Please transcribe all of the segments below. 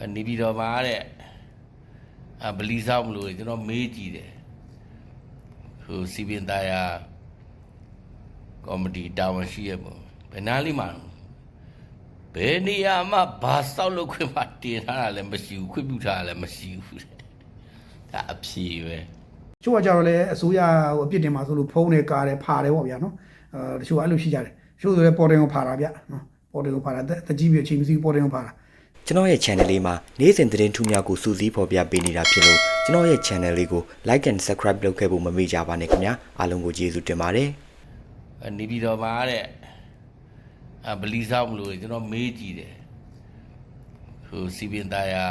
အဲနေပြည်တော်မှာတဲ့အာဗလီဆောင်မလို့ကျွန်တော်မေးကြည့်တယ်ဟိုစီပင်သားယာကောမတီတာဝန်ရှိရပုံဘယ်နားလေးမှာဘယ်နေရာမှာဘာစောက်လို့ခွင့်မတင်ထားတာလည်းမရှိဘူးခွင့်ပြုထားတာလည်းမရှိဘူးတဲ့ဒါအဖြေပဲချို့ကကြတော့လေအစိုးရဟိုအပြစ်တင်မှာဆိုလို့ဖုံးတယ်ကားတယ်ဖာတယ်ပေါ့ဗျာနော်အဲတချို့ကအဲ့လိုရှိကြတယ်ချို့ဆိုလေပေါ်တင်ကိုဖာတာဗျနော်ပေါ်တင်ကိုဖာတာတတကြီးပြချင်းစီပေါ်တင်ကိုဖာတာ ကျွန်တော်ရဲ့ channel လေးမှာနေ့စဉ်သတင်းထူးများကိုစူးစီးဖော်ပြပေးနေတာဖြစ်လို့ကျွန်တော်ရဲ့ channel လေးကို like and subscribe လုပ်ခဲ့ဖို့မမေ့ကြပါနဲ့ခင်ဗျာအားလုံးကိုကျေးဇူးတင်ပါတယ်အဲနေပြည်တော်မှာတဲ့အာဗလီဆောင်မလို့ကျွန်တော်မေးကြည့်တယ်ဟိုစီပင်သားယာ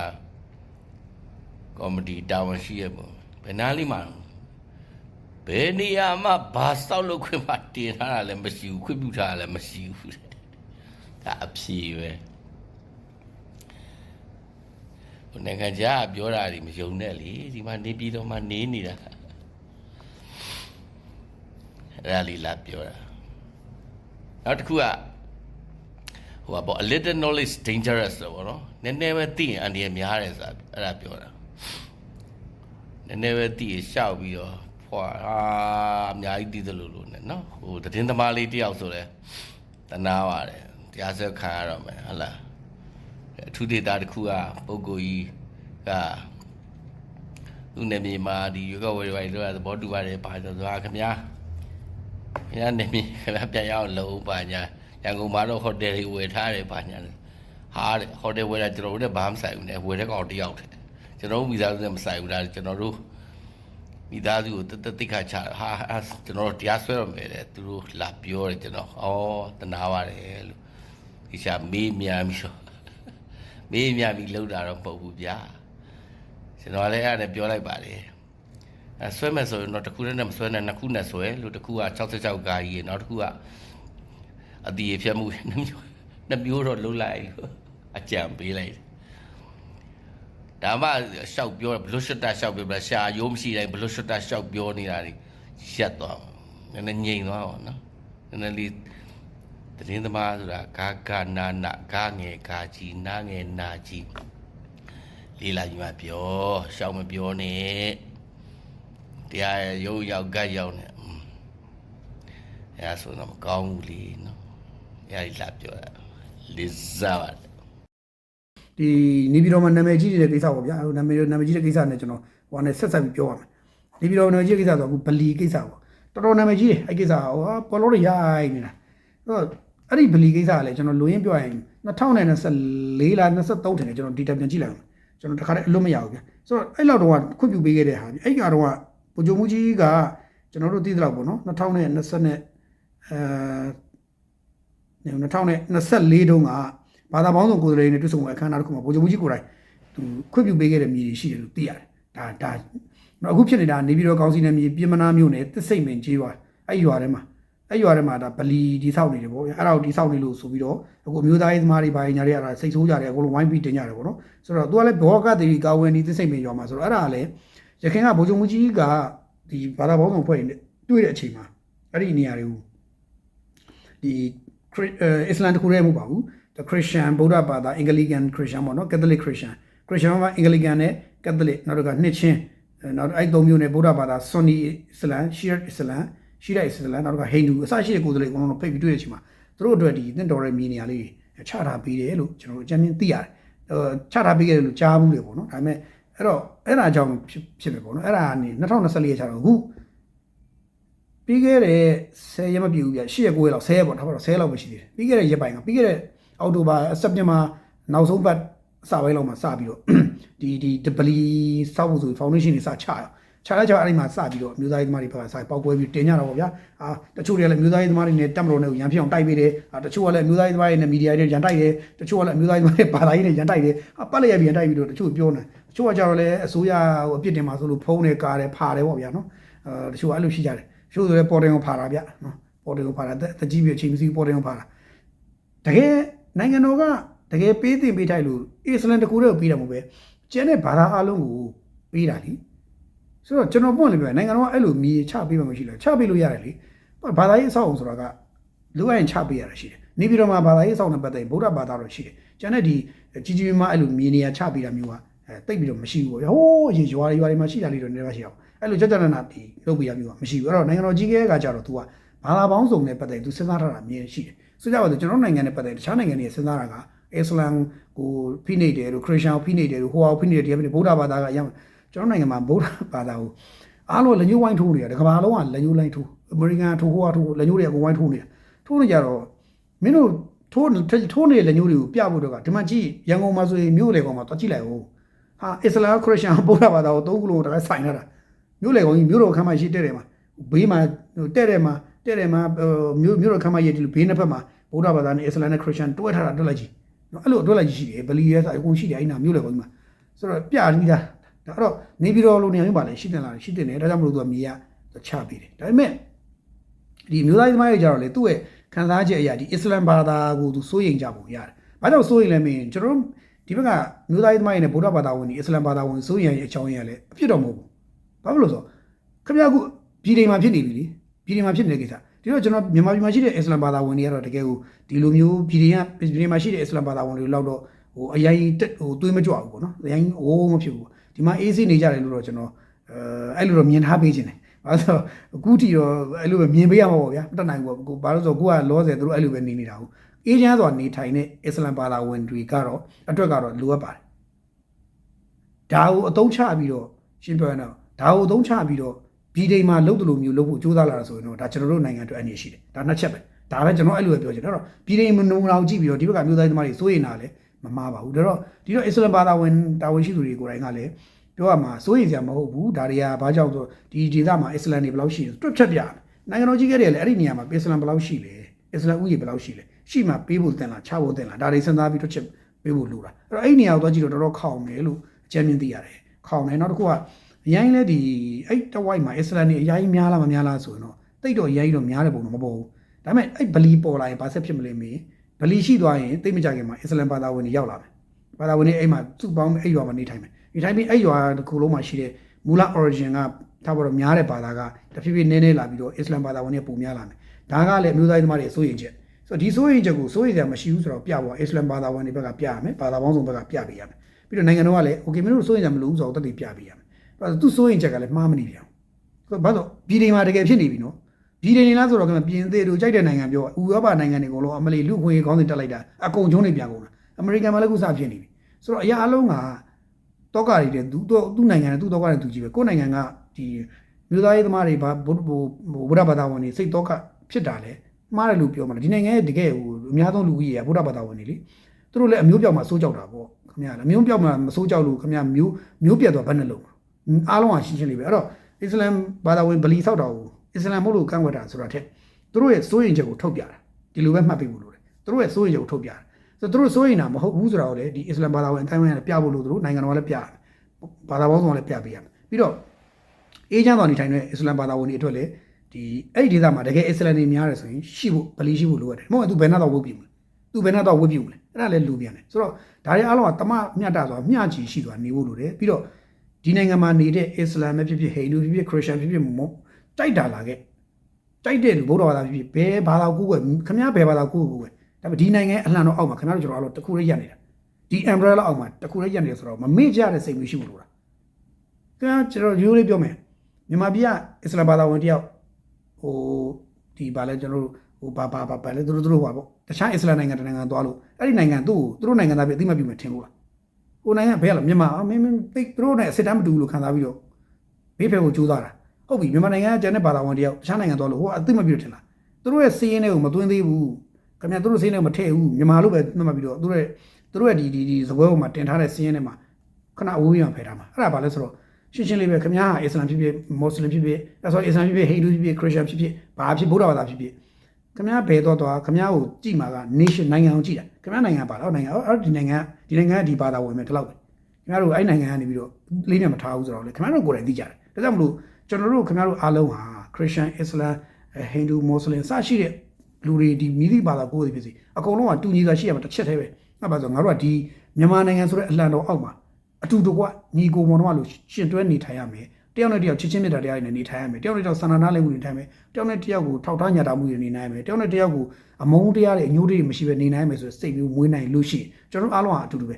ကောမတီတာဝန်ရှိရပုံဘယ်နားလေးမှာဘယ်နေရာမှာဘာစောက်လို့ခွင့်မတင်ထားတာလည်းမရှိဘူးခွင့်ပြုထားတာလည်းမရှိဘူးတဲ့ဒါအဖြေပဲဟို နိုင်ငံခြားကပြောတာဒီမယုံနဲ့လေဒီမှာနေပြည်တော်မှာနေနေတာအဲ့ဒါလေးလာပြောတာနောက်တစ်ခုကဟိုကပေါ့ a little knowledge dangerous လို့ပေါ့နော်နည်းနည်းပဲသိရင်အန္တရာယ်များတယ်ဆိုတာအဲ့ဒါပြောတာနည်းနည်းပဲသိရင်ရှောက်ပြီးတော့ဖွာအာအများကြီးသိသလိုလိုနဲ့နော်ဟိုသတင်းသမားလေးတယောက်ဆိုလဲတနာပါတယ်တရားစွဲခံရတော့မယ်ဟုတ်လား အထူးဒေတာတစ်ခုကပုံကိုကြီးကသူနေမြေမှာဒီရွေးကောက်ဝယ်ဝယ်လို့သဘောတူပါတယ်ပါဆိုတော့ခင်ဗျာ။ခင်ဗျာနေပြီခင်ဗျာပြန်ရအောင်လုံးပါညာ။ရန်ကုန်မှာတော့ဟိုတယ်တွေဝယ်ထားတယ်ပါညာ။ဟာတဲ့ဟိုတယ်ဝယ်တာကျွန်တော်တို့လည်းဘာမှမဆိုင်ဘူးနဲ့ဝယ်တဲ့ကောင်တယောက်တည်း။ကျွန်တော်တို့မိသားစုနဲ့မဆိုင်ဘူးဒါကျွန်တော်တို့မိသားစုကိုတသက်တိခါချတာဟာဟာကျွန်တော်တို့တရားစွဲရမယ်တဲ့သူတို့လာပြောတယ်ကျွန်တော်ဩတနာပါတယ်လို့ဒီချာမေးမြန်ပြီးတော့ မေးမြန်ပြီးလောက်တာတော့မဟုတ်ဘူးဗျာကျွန်တော်လည်းအဲ့ဒါနဲ့ပြောလိုက်ပါတယ်အဲဆွဲမယ်ဆိုရင်တော့တစ်ခုတည်းနဲ့မဆွဲနဲ့နှစ်ခုနဲ့ဆွဲလို့တစ်ခုက66ကာကြီးရယ်နောက်တစ်ခုကအတီးဖြတ်မှုနှစ်မျိုးနှစ်မျိုးတော့လုံးလိုက်လို့အကြံပေးလိုက်တယ်ဒါမှရှောက်ပြောဘလွတ်ရှတ်တာရှောက်ပြောပြရှာရိုးမရှိတိုင်းဘလွတ်ရှတ်တာရှောက်ပြောနေတာတွေရှက်သွားနည်းနည်းငြိမ်သွားပါနော်နည်းနည်းလေး တရင်သမားဆိုတာဂါဂနာနာဂါငယ်ဂါကြီးနာငယ်နာကြီးလေးလာကြီးမှပြောရှောက်မပြောနဲ့တရားရုပ်ရောက်ဂတ်ရောက်နေอืมအဲဒါဆိုတော့မကောင်းဘူးလေနော်အဲဒီလာပြောတာလေးစားပါတယ်ဒီနေပြည်တော်မှာနာမည်ကြီးတဲ့ကိစ္စပေါ့ဗျာဟိုနာမည်နာမည်ကြီးတဲ့ကိစ္စနဲ့ကျွန်တော်ဟိုနဲ့ဆက်ဆက်ပြီးပြောရမယ်နေပြည်တော်နာမည်ကြီးတဲ့ကိစ္စဆိုတော့အခုဗလီကိစ္စပေါ့တော်တော်နာမည်ကြီးတယ်အဲ့ကိစ္စဟောပေါ်လို့ရိုက်နေတာအဲ့တော့ အဲ့ဒီဗလီကိစ္စကလည်းကျွန်တော်လူရင်းပြောရင်2024လား23ထင်တယ်ကျွန်တော်ဒီတက်ပြန်ကြည့်လိုက်အောင်ကျွန်တော်တခါတည်းအလွတ်မရဘူးဗျဆိုတော့အဲ့လောက်တော့ခွင့်ပြုပေးခဲ့တဲ့ဟာအဲ့ကတော့ပူဂျုံမူကြီးကကျွန်တော်တို့သိသလောက်ပေါ့နော်2020နဲ့အဲ2024တုန်းကဘာသာပေါင်းစုံကိုယ်စားလှယ်တွေနဲ့တွေ့ဆုံပွဲအခမ်းအနားတစ်ခုမှာပူဂျုံမူကြီးကိုယ်တိုင်သူခွင့်ပြုပေးခဲ့တဲ့မြေတွေရှိတယ်လို့သိရတယ်ဒါဒါနော်အခုဖြစ်နေတာနေပြည်တော်ကောင်စီနယ်မြေပြင်မနာမျိုးနဲ့တစ်စိတ်မင်ကြီးရွာအဲ့ရွာထဲမှာ အဲ့ရွာထဲမှာဒါဗလီဒီဆောက်နေတယ်ပေါ့ဗျအဲ့ဒါကိုဒီဆောက်နေလို့ဆိုပြီးတော့အခုမျိုးသားရေးသမားတွေဘာညာတွေအဲ့ဒါစိတ်ဆိုးကြတယ်အကုန်လုံးဝိုင်းပြီးတင်ကြတယ်ပေါ့နော်ဆိုတော့သူကလည်းဘောကတိကာဝယ်နီတစ်စိတ်မင်ရွာမှာဆိုတော့အဲ့ဒါကလည်းရခင်ကဗိုလ်ချုပ်မူကြီးကဒီဘာသာပေါင်းစုံဖွဲ့နေတွေ့တဲ့အချိန်မှာအဲ့ဒီနေရာတွေကိုဒီအစ္စလမ်တခုတည်းမဟုတ်ပါဘူး the christian ဗုဒ္ဓဘာသာ anglican christian ပေါ့နော် catholic christian christian မှာ anglican နဲ့ catholic နောက်တော့ကနှစ်ချင်းနောက်အဲ့သုံးမျိုးနဲ့ဗုဒ္ဓဘာသာ sunni islam shiite islam shiite islam နောက်တော့က hindu အစရှိတဲ့ကိုယ်စားလှယ်အကုန်လုံးဖိတ်ပြီးတွေ့တဲ့အချိန်မှာသူတို့အတွက်ဒီသင့်တော်တဲ့မြေနေရာလေးတွေချထားပေးတယ်လို့ကျွန်တော်တို့အကြမ်းမြင်သိရတယ်ဟိုချထားပေးခဲ့တယ်လို့ကြားဘူးလေပေါ့နော်ဒါပေမဲ့အဲ့တော့အဲ့ဒါကြောင့်ဖြစ်ဖြစ်မယ်ပေါ့နော်အဲ့ဒါကနေ2024ရက်ချတော့အခုပြီးခဲ့တဲ့10ရက်မပြည့်ဘူးပြ10ရက်9ရက်လောက်10ရက်ပေါ့ဒါပါတော့10ရက်လောက်ပဲရှိသေးတယ်ပြီးခဲ့တဲ့ရက်ပိုင်းကပြီးခဲ့တဲ့အောက်တိုဘာစက်တင်ဘာနောက်ဆုံးပတ်စပိုင်းလောက်မှာစပြီးတော့ဒီဒီဒပလီစောက်ဖို့ဆိုဖောင်ဒေးရှင်းတွေစချရချလို က်ချအဲ့ဒီမှာစပြီးတော့မျိုးသားရေးသမားတွေဘက်ကစပေါက်ကွဲပြီးတင်ကြတော့ဗောဗျာအာတချို့တွေကလည်းမျိုးသားရေးသမားတွေနဲ့တက်မလို့နဲ့ရန်ဖြစ်အောင်တိုက်ပေးတယ်အာတချို့ကလည်းမျိုးသားရေးသမားတွေနဲ့မီဒီယာတွေနဲ့ရန်တိုက်တယ်တချို့ကလည်းမျိုးသားရေးသမားတွေဘာသာရေးနဲ့ရန်တိုက်တယ်အာပတ်လိုက်ရပြန်တိုက်ပြီးတော့တချို့ပြောနေတချို့ကကြတော့လည်းအစိုးရဟိုအပြစ်တင်မှာဆိုလို့ဖုံးတယ်ကားတယ်ဖာတယ်ဗောဗျာနော်အာတချို့အဲ့လိုရှိကြတယ်တချို့ဆိုလည်းပေါ်တင်ကိုဖာတာဗျနော်ပေါ်တင်ကိုဖာတာတကြီးပြအချိန်မရှိပေါ်တင်ကိုဖာတာတကယ်နိုင်ငံတော်ကတကယ်ပေးတင်ပေးထိုက်လို့အစ္စလမ်တကူတည်းကိုပေးတာမဟုတ်ပဲကျန်တဲ့ဘာသာအလုံးကိုပေးတာလी ဆိုတော့ကျွန်တော်ပွင့်လို့ပြောနိုင်ငံတော်ကအဲ့လိုမြေချပေးမှမရှိလို့ချပေးလို့ရတယ်လေဘာသာရေးအဆောက်အုံဆိုတာကလူအရင်ချပေးရတာရှိတယ်နေပြည်တော်မှာဘာသာရေးအဆောက်အုံနဲ့ပတ်သက်ဗုဒ္ဓဘာသာတော့ရှိတယ်ကျန်တဲ့ဒီကြီးကြီးမားမားအဲ့လိုမြေနေရာချပေးတာမျိုးကအဲတိတ်ပြီးတော့မရှိဘူးပေါ့ဗျာဟိုးရေရွာတွေရွာတွေမှာရှိတာလေးတော့နည်းနည်းပါရှိအောင်အဲ့လိုကြက်ကြက်နနာဒီလုပ်ပေးရမျိုးကမရှိဘူးအဲ့တော့နိုင်ငံတော်ကြီးကဲကကြတော့ तू ကဘာသာပေါင်းစုံနဲ့ပတ်သက်သူစဉ်းစားထားတာအမြင်ရှိတယ်ဆိုကြပါစို့ကျွန်တော်နိုင်ငံနဲ့ပတ်သက်တခြားနိုင်ငံတွေစဉ်းစားတာကအစ္စလမ်ကိုဖိနှိပ်တယ်လို့ခရစ်ယာန်ကိုဖိနှိပ်တယ်လို့ဟိုဟာကိုဖိနှိပ်တယ်ဒီကနေ့ဗုဒ္ဓဘာသာကအရင် ကျွန်တော်နိုင်ငံမှာဗုဒ္ဓဘာသာကိုအားလုံးလက်ညှိုးဝိုင်းထိုးနေတာတကဘာလုံးကလက်ညှိုးလိုက်ထိုးအမေရိကန်ထိုးဟိုဟာထိုးလက်ညှိုးတွေအကုန်ဝိုင်းထိုးနေတာထိုးနေကြတော့မင်းတို့ထိုးထိုးနေတဲ့လက်ညှိုးတွေကိုပြဖို့တော့ကဒီမှာကြည့်ရန်ကုန်မှာဆိုရင်မြို့လေကောင်မှာတွားကြည့်လိုက်ဦးဟာအစ္စလာမ်ခရစ်ယာန်ဗုဒ္ဓဘာသာကိုသုံးခုလုံးတခါဆိုင်လာတာမြို့လေကောင်ကြီးမြို့တော်ခမ်းမရှိတဲ့တယ်မှာဘေးမှာတဲ့တယ်မှာတဲ့တယ်မှာမြို့မြို့တော်ခမ်းမရှိဒီလိုဘေးနှစ်ဖက်မှာဗုဒ္ဓဘာသာနဲ့အစ္စလာမ်နဲ့ခရစ်ယာန်တွဲထားတာတွဲလိုက်ကြည့်နော်အဲ့လိုတွဲလိုက်ကြည့်ရှိတယ်ဗလီရဲဆိုအကုန်ရှိတယ်အဲ့နာမြို့လေကောင်ကြီးမှာဆိုတော့ပြပြီးသား ဒါအဲ့တော့နေပြည်တော်လိုနေရာမျိုးပါလေရှိတယ်လားရှိတယ်နဲ့ဒါကြောင့်မလို့သူကမြေရချပေးတယ်ဒါပေမဲ့ဒီမျိုးသားသမားတွေကြတော့လေသူ့ရဲ့ခံစားချက်အရာဒီအစ္စလမ်ဘာသာကိုသူစိုးရိမ်ကြပုံရတယ်။ဘာကြောင့်စိုးရိမ်လဲမင်းကျွန်တော်တို့ဒီဘက်ကမျိုးသားသမားတွေနဲ့ဗုဒ္ဓဘာသာဝင်ဒီအစ္စလမ်ဘာသာဝင်စိုးရိမ်ရတဲ့အကြောင်းရင်းကလည်းအဖြစ်တော်မဟုတ်ဘူး။ဘာဖြစ်လို့လဲဆိုတော့ခင်ဗျားကပြည်တိုင်းမှာဖြစ်နေပြီလေ။ပြည်တိုင်းမှာဖြစ်နေတဲ့ကိစ္စ။ဒီတော့ကျွန်တော်မြန်မာပြည်မှာရှိတဲ့အစ္စလမ်ဘာသာဝင်တွေကတော့တကယ်ကိုဒီလိုမျိုးပြည်တိုင်းကပြည်တိုင်းမှာရှိတဲ့အစ္စလမ်ဘာသာဝင်တွေလောက်တော့ဟိုအရင်တက်ဟိုသွေးမကြွဘူးပေါ့နော်။အရင်ဟိုးမဖြစ်ဘူး။ ဒီမှာအေးဆေးနေကြတယ်လို့တော့ကျွန်တော်အဲအဲ့လိုတော့မြင်ထားပေးခြင်းတယ်။ဘာလို့အခုထိတော့အဲ့လိုပဲမြင်ပေးရမှာပေါ့ဗျာမတက်နိုင်ဘူးကိုဘာလို့ဆိုကိုကလောဆယ်သူတို့အဲ့လိုပဲနေနေတာဟုတ်အေးချမ်းစွာနေထိုင်တဲ့အစ္စလမ်ဘာသာဝင်တွေကတော့အတွက်ကတော့လိုအပ်ပါတယ်ဒါကိုအသုံးချပြီးတော့ရှင်းပြောရအောင်ဒါကိုအသုံးချပြီးတော့ပြည်တိမ်မှာလုပ်တယ်လို့မျိုးလုပ်ဖို့ကြိုးစားလာတာဆိုရင်တော့ဒါကျွန်တော်တို့နိုင်ငံအတွက်အနေရှိတယ်ဒါနှစ်ချက်ပဲဒါပဲကျွန်တော်အဲ့လိုပဲပြောချင်တယ်အဲ့တော့ပြည်တိမ်မနုံအောင်ကြည့်ပြီးတော့ဒီဘက်ကမျိုးသားသမားတွေစိုးရိမ်တာလည်း မမှားပါဘူးဒါတော့ဒီတော့အစ္စလမ်ဘာသာဝင်တာဝန်ရှိသူတွေကိုယ်တိုင်ကလည်းပြောရမှာစိုးရိမ်စရာမဟုတ်ဘူးဒါတွေကဘာကြောင့်ဆိုဒီဒေသမှာအစ္စလမ်တွေဘယ်လောက်ရှိလဲတွက်ဖြတ်ပြနိုင်ငံတော်ကြီးကလည်းအဲ့ဒီနေရာမှာအစ္စလမ်ဘယ်လောက်ရှိလဲအစ္စလမ်ဥယျာဉ်ဘယ်လောက်ရှိလဲရှိမှပေးဖို့တင်လားချဖို့တင်လားဒါတွေစဉ်းစားပြီးတွက်ချက်ပေးဖို့လိုတာအဲ့တော့အဲ့ဒီနေရာကိုသွားကြည့်တော့တော်တော်ခေါင်တယ်လို့အကြံဉာဏ်သိရတယ်ခေါင်တယ်နောက်တစ်ခုကအရင်လဲဒီအဲ့တဝိုက်မှာအစ္စလမ်တွေအရင်များလားမများလားဆိုရင်တော့တိတ်တော့အရင်တော့များတဲ့ပုံတော့မပေါ်ဘူးဒါပေမဲ့အဲ့ဗလီပေါ်လာရင်ဘာဆက်ဖြစ်မလဲမေး ဗလီရှိသွားရင်တိတ်မကြခင်မှာအစ္စလမ်ဘာသာဝင်တွေရောက်လာမယ်ဘာသာဝင်တွေအဲ့မှာစုပေါင်းအဲ့ရွာမှာနေထိုင်မယ်ဒီတိုင်းပြီးအဲ့ရွာတစ်ခုလုံးမှာရှိတဲ့မူလ origin ကထားပေါ်တော့များတဲ့ဘာသာကတဖြည်းဖြည်းနည်းနည်းလာပြီးတော့အစ္စလမ်ဘာသာဝင်တွေပုံများလာမယ်ဒါကလည်းအမျိုးသားသမားတွေအစိုးရင်ချက်ဆိုတော့ဒီစိုးရင်ချက်ကိုစိုးရင်စရာမရှိဘူးဆိုတော့ပြပေါ်အစ္စလမ်ဘာသာဝင်တွေဘက်ကပြရမယ်ဘာသာပေါင်းစုံဘက်ကပြပေးရမယ်ပြီးတော့နိုင်ငံတော်ကလည်း okay မင်းတို့စိုးရင်စရာမလိုဘူးဆိုတော့တက်တည်ပြပေးရမယ်အဲ့တော့သူစိုးရင်ချက်ကလည်းမှားမနေပြန်ဘူးဘာလို့ပြည်တွေမှာတကယ်ဖြစ်နေပြီနော် ပြည်တွေနေလားဆိုတော့ကပြင်သေးတို့ကြိုက်တဲ့နိုင်ငံပြောဥရောပနိုင်ငံတွေအကုန်လုံးအမလီလူခွင့်ကောင်းစီတက်လိုက်တာအကုန်ကျုံးနေပြန်ကုန်တာအမေရိကန်မှာလည်းခုစဖြစ်နေပြီဆိုတော့အရာအလုံးကတောကတွေတဲ့သူသူ့နိုင်ငံနဲ့သူ့တောကနဲ့သူကြီးပဲကိုယ်နိုင်ငံကဒီမြို့သားရေးသမားတွေဘာဘုဗုဒ္ဓဘာသာဝင်တွေစိတ်တောကဖြစ်တာလေမှားတယ်လို့ပြောမှာဒီနိုင်ငံရဲ့တကယ်ဟိုအများဆုံးလူကြီးရဗုဒ္ဓဘာသာဝင်တွေလေသူတို့လည်းအမျိုးပြောက်မှာစိုးကြောက်တာပေါ့ခင်ဗျာအမျိုးပြောက်မှာမစိုးကြောက်လို့ခင်ဗျာမျိုးမျိုးပြတ်သွားဘယ်နှလုံးအားလုံးကရှင်းရှင်းလေးပဲအဲ့တော့အစ္စလမ်ဘာသာဝင်ဗလီဆောက်တာကို အစ္စလမ်မဟုတ်လို့ကန့်ကွက်တာဆိုတာထက်သူတို့ရဲ့စိုးရင်ချက်ကိုထုတ်ပြတာဒီလိုပဲမှတ်ပေးဖို့လိုတယ်သူတို့ရဲ့စိုးရင်ချက်ကိုထုတ်ပြတာဆိုတော့သူတို့စိုးရင်တာမဟုတ်ဘူးဆိုတာကိုလည်းဒီအစ္စလမ်ဘာသာဝင်အတိုင်းဝိုင်းကပြဖို့လို့သူတို့နိုင်ငံတော်ကလည်းပြရတယ်ဘာသာပေါင်းစုံကလည်းပြပေးရမယ်ပြီးတော့အေးချမ်းတော်နေထိုင်တဲ့အစ္စလမ်ဘာသာဝင်တွေအတွက်လည်းဒီအဲ့ဒီဒေသမှာတကယ်အစ္စလမ်တွေများတယ်ဆိုရင်ရှိဖို့ဗလီရှိဖို့လိုရတယ်မဟုတ်ဘူးသူဘယ်နှတော့ဝုတ်ပြမလဲသူဘယ်နှတော့ဝုတ်ပြမလဲအဲ့ဒါလည်းလူပြန်တယ်ဆိုတော့ဒါတွေအားလုံးကတမမျှတဆိုတာမျှချီရှိသွားနေဖို့လိုတယ်ပြီးတော့ဒီနိုင်ငံမှာနေတဲ့အစ္စလာမ်ပဲဖြစ်ဖြစ်ဟိန္ဒူဖြစ်ဖြစ်ခရစ်ယာန်ဖြစ်ဖြစ်မတို က်တာလာခဲ့တိုက်တဲ့လူဗုဒ္ဓဘာသာဖြစ်ဖြစ်ဘယ်ဘာသာကိုကိုယ်ခမည်းဘယ်ဘာသာကိုကိုယ်ဒါပေမဲ့ဒီနိုင်ငံအလှန်တော့အောက်မှာခင်ဗျားတို့ကျွန်တော်အားလုံးတခုလေးရက်နေတာဒီ umbrella အောက်မှာတခုလေးရက်နေတယ်ဆိုတော့မမေ့ကြတဲ့စိတ်မျိုးရှိဖို့လိုတာခင်ဗျားကျွန်တော်ရိုးလေးပြောမယ်မြန်မာပြည်ကအစ္စလာမ်ဘာသာဝင်တယောက်ဟိုဒီဘာလဲကျွန်တော်တို့ဟိုဘာဘာဘာဘာလဲသူတို့သူတို့ဟိုပါပေါ့တခြားအစ္စလာမ်နိုင်ငံတနိုင်ငံသွားလို့အဲ့ဒီနိုင်ငံသူ့ကိုသူတို့နိုင်ငံသားပြအသိမှတ်ပြုမယ်ထင်လို့လားဟိုနိုင်ငံဘယ်ရလဲမြန်မာမင်းမင်းသိသူတို့နဲ့အစစ်တမ်းမတူလို့ခံစားပြီးတော့ဘေးဖက်ကိုကြိုးစားတာ ဟုတ်ပြီမြန်မာနိုင်ငံကကျန်တဲ့ဘာသာဝင်တယောက်တခြားနိုင်ငံသွားလို့ဟိုအသိမှတ်ပြုထင်လားသူတို့ရဲ့စီးရင်တွေကိုမသွင်းသေးဘူးခင်ဗျာသူတို့စီးရင်တွေမထည့်ဘူးမြန်မာလို့ပဲမှတ်မှတ်ပြီးတော့သူတို့ရဲ့သူတို့ရဲ့ဒီဒီဒီဇပွဲပေါ်မှာတင်ထားတဲ့စီးရင်တွေမှာခဏအဝေးပြန်ဖယ်ထားမှာအဲ့ဒါဘာလဲဆိုတော့ရှင်းရှင်းလေးပဲခင်ဗျားဟာအစ္စလာမ်ဖြစ်ဖြစ်မွတ်စလင်ဖြစ်ဖြစ်အဲဆိုအစ္စလာမ်ဖြစ်ဖြစ်ဟိန္ဒူဖြစ်ဖြစ်ခရစ်ယာန်ဖြစ်ဖြစ်ဘာဖြစ်ဗုဒ္ဓဘာသာဖြစ်ဖြစ်ခင်ဗျားဘယ်တော့တော့ခင်ဗျားကိုကြည့်မှာက nation နိုင်ငံကိုကြည့်တာခင်ဗျားနိုင်ငံပါတော့နိုင်ငံအဲ့ဒီနိုင်ငံဒီနိုင်ငံကဒီဘာသာဝင်မယ်ဒီလောက်ပဲခင်ဗျားတို့အဲ့နိုင်ငံကနေပြီးတော့လေးနဲ့မထားဘူးဆိုတော့လေခင်ဗျားတို့ကိုယ်တိုင်သိကြတယ်ဒါကြောင့်မလို့ ကျွန်တော်တို့ခင်ဗျားတို့အားလုံးဟာခရစ်ယာန်အစ္စလာမ်ဟိန္ဒူမွတ်စလင်စရှိတဲ့လူတွေဒီမိသည့်ဘာသာကိုယ်တွေဖြစ်စီအကုန်လုံးကတူညီစွာရှိရမှာတစ်ချက်တည်းပဲအဲ့ပါဆိုငါတို့ကဒီမြန်မာနိုင်ငံဆိုတဲ့အလံတော်အောက်မှာအတူတကွညီကိုမောင်တော်လို့ရှင်တွဲနေထိုင်ရမယ်တယောက်နဲ့တယောက်ချစ်ချင်းမြတ်တာတရားတွေနဲ့နေထိုင်ရမယ်တယောက်နဲ့တယောက်ဆန္ဒနာလည်းမှုနေထိုင်မယ်တယောက်နဲ့တယောက်ကိုထောက်ထားညတာမှုတွေနေနိုင်မယ်တယောက်နဲ့တယောက်ကိုအမုန်းတရားတွေအညိုးတွေမရှိဘဲနေနိုင်မယ်ဆိုတဲ့စိတ်မျိုးမွေးနိုင်လို့ရှိရင်ကျွန်တော်တို့အားလုံးကအတူတူပဲ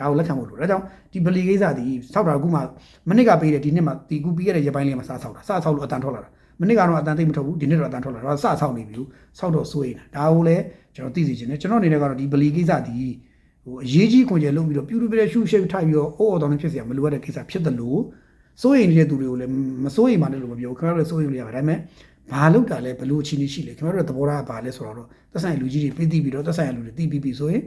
ဒါကိုလက်ခံဖို့လိုဒါကြောင့်ဒီဗလီကိစ္စဒီဆောက်တာကခုမှမနစ်ကပေးတယ်ဒီနှစ်မှာဒီခုပြီးခဲ့တဲ့ရပိုင်းလေးမှာစဆောက်တာစဆောက်လို့အတန်ထွက်လာတာမနစ်ကတော့အတန်သိမထွက်ဘူးဒီနှစ်တော့အတန်ထွက်လာတာစဆောက်နေပြီဆောက်တော့စိုးရင်ဒါကိုလည်းကျွန်တော်သိစေချင်တယ်ကျွန်တော်အနေနဲ့ကတော့ဒီဗလီကိစ္စဒီဟိုအရေးကြီးခွင့်ချက်လုံးပြီးတော့ပြူတူပြတဲ့ရှုရှုထပြီးတော့အိုးအော်တော်နေဖြစ်စရာမလိုတဲ့ကိစ္စဖြစ်တယ်လို့စိုးရင်နေတဲ့သူတွေကိုလည်းမစိုးရင်မှလည်းလို့မပြောခင်ဗျားတို့လည်းစိုးရင်လို့ရပါတယ်ဒါပေမဲ့ဘာလောက်တာလဲဘလို့အချင်းကြီးရှိလဲခင်ဗျားတို့သဘောထားကဘာလဲဆိုတော့သက်ဆိုင်လူကြီးတွေပြသိပြီးတော့သက်ဆိုင်လူတွေသိပြီးပြီဆိုရင်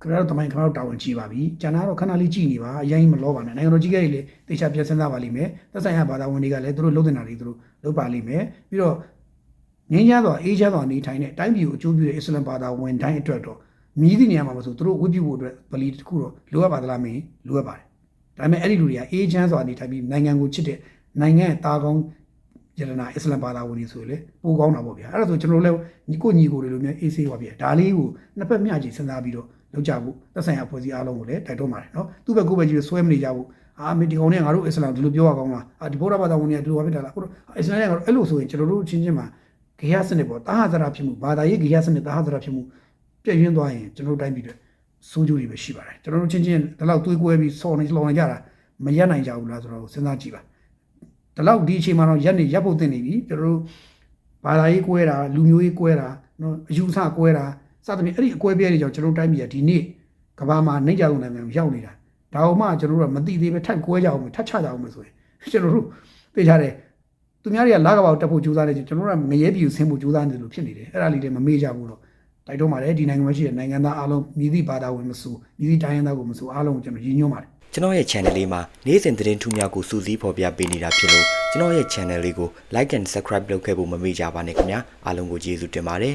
ခင်ဗျားတို့တမိုင်းခင်ဗျားတို့တာဝန်ကြီးပါပြီ။ကျန်တာတော့ခဏလေးကြည်နေပါအရင်မလောပါနဲ့နိုင်ငံတော်ကြီးကလေးလေတေချာပြတ်စင်းစားပါလိမ့်မယ်။သက်ဆိုင်ရာဘာသာဝင်တွေကလည်းသူတို့လုပ်တင်တာတွေသူတို့လုပ်ပါလိမ့်မယ်။ပြီးတော့ငင်းကြသောအေးကြသောနေထိုင်တဲ့တိုင်းပြည်ကိုအကျိုးပြုတဲ့အစ္စလာမ်ဘာသာဝင်တိုင်းအတွက်တော့မြည်သည့်နေရာမှာမဆိုသူတို့ဝတ်ပြုဖို့အတွက်ဗလီတစ်ခုတော့လိုအပ်ပါသလားမင်းလိုအပ်ပါတယ်။ဒါပေမဲ့အဲ့ဒီလူတွေကအေးချမ်းစွာနေထိုင်ပြီးနိုင်ငံကိုချစ်တဲ့နိုင်ငံရဲ့တာကောင်းယရနာအစ္စလာမ်ဘာသာဝင်တွေဆိုရင်လေပိုကောင်းတာပေါ့ဗျာအဲ့ဒါဆိုကျွန်တော်တို့လည်းညီကိုညီကိုတွေလိုမျိုးအေးဆေးပါဗျာဒါလေးကိုနှစ်ဖက်မျှကြည့်စဉ်းစားပြီးတော့ လောက်ကြဖို့သက်ဆိုင်ရာဖွဲ့စည်းအားလုံးကိုလည်းတိုက်တွန်းပါတယ်နော်သူ့ဘက်ကိုယ့်ဘက်ကြီးဆွဲမနေကြဘူးအာမေဒီကောင်နဲ့ငါတို့အစ္စလာမ်ဒီလိုပြောရကောင်းလားအာဒီဗုဒ္ဓဘာသာဝင်တွေကဒီလိုပါဖြစ်တာလားဟုတ်အစ္စလာမ်ကငါတို့အဲ့လိုဆိုရင်ကျွန်တော်တို့ချင်းချင်းမှာဂေယစနစ်ပေါ့တာဟာဇရာဖြစ်မှုဘာသာရေးဂေယစနစ်တာဟာဇရာဖြစ်မှုပြည့်ရင်းသွားရင်ကျွန်တော်တို့တိုင်းပြည်တွေစိုးကျိုးတွေပဲရှိပါတယ်ကျွန်တော်တို့ချင်းချင်းဒီလောက်တွေးကွဲပြီးဆော်နေလောင်နေကြတာမရက်နိုင်ကြဘူးလားဆိုတော့စဉ်းစားကြည့်ပါဒီလောက်ဒီအချိန်မှာတော့ရက်နေရက်ဖို့တင်နေပြီကျွန်တော်တို့ဘာသာရေးကွဲတာလူမျိုးရေးကွဲတာနော်အယူဆကွဲတာ စသဖြင့်အဲ့ဒီအကွဲပြဲတွေကြောင့်ကျွန်တော်တို့တိုင်းပြည်ကဒီနေ့ကဘာမှာနှိမ့်ကြလုံးနိုင်မယ်ရောက်နေတာဒါအောင်မှကျွန်တော်တို့ကမသိသေးပဲထပ်ကွဲကြအောင်မယ်ထပ်ချကြအောင်မယ်ဆိုရင်ကျွန်တော်တို့သိကြတယ်သူများတွေကလာကဘာကိုတက်ဖို့ကြိုးစားနေကြကျွန်တော်တို့ကငရဲပြည်ကိုဆင်းဖို့ကြိုးစားနေတယ်လို့ဖြစ်နေတယ်အဲ့ဒါလေးတွေမမေ့ကြဘူးတော့တိုက်တော့ပါတယ်ဒီနိုင်ငံမှာရှိတဲ့နိုင်ငံသားအားလုံးမြည်သည့်ဘာသာဝင်မဆိုမြည်သည့်တိုင်းရင်းသားကိုမဆိုအားလုံးကိုကျွန်တော်ရည်ညွှန်းပါတယ်ကျွန်တော်ရဲ့ channel လေးမှာနေ့စဉ်သတင်းထူးများကိုစူးစီးဖော်ပြပေးနေတာဖြစ်လို့ကျွန်တော်ရဲ့ channel လေးကို like and subscribe လုပ်ခဲ့ဖို့မမေ့ကြပါနဲ့ခင်ဗျာအားလုံးကိုကျေးဇူးတင်ပါတယ်